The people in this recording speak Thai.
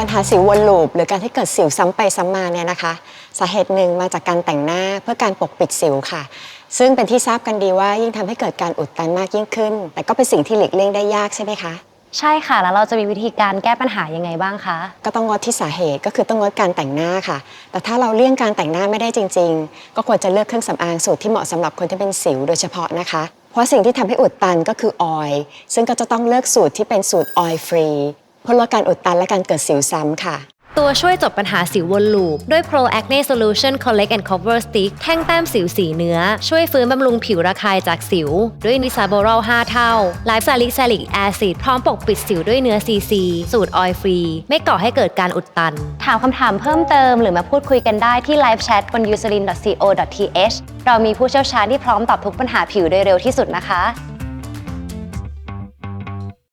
ปัญหาสิววนลูปหรือการที่เกิดสิวซ้ำไปซ้ำมาเนี่ยนะคะสาเหตุหนึ่งมาจากการแต่งหน้าเพื่อการปกปิดสิวค่ะ ซึ่งเป็นที่ทราบกันดีว่ายิ่งทำให้เกิดการอุดตันมากยิ่งขึ้น แต่ก็เป็นสิ่งที่หลีกเลี่ยงได้ยากใช่ไหมคะใช่ค่ะ แล้วเราจะมีวิธีการแก้ปัญหายังไงบ้างคะ ก็ต้องงดที่สาเหตุก็คือต้องงดการแต่งหน้าค่ะ แต่ถ้าเราเลี่ยงการแต่งหน้าไม่ได้จริง ๆ ก็ควรจะเลือกเครื่องสำอางสูตรที่เหมาะสำหรับคนที่เป็นสิวโดยเฉพาะนะคะ เพราะสิ่งที่ทำให้อุดตันก็คือออยล์ซึ่งก็จะต้องเลือกสูตรที่เป็นสูตรออยล์ฟรี เพื่อลดการอุดตันและการเกิดสิวซ้ำค่ะ ตัวช่วยจบปัญหาสิววนลูป ด้วย Pro Acne Solution Collect and Cover Stick แท่งแต้มสิวสีเนื้อ ช่วยฟื้นบำรุงผิวระคายจากสิว ด้วยนิซาโบรอล5 เท่าไลฟ์ซาลิกซาลิกแอซิดพร้อมปกปิดสิวด้วยเนื้อ CC สูตรออยฟรี ไม่ก่อให้เกิดการอุดตัน ถามคำถามเพิ่มเติมหรือมาพูดคุยกันได้ที่ไลฟ์แชทบน u s e r i n co th เรามีผู้เชี่ยวชาญที่พร้อมตอบทุกปัญหาผิวโดยเร็วที่สุดนะคะ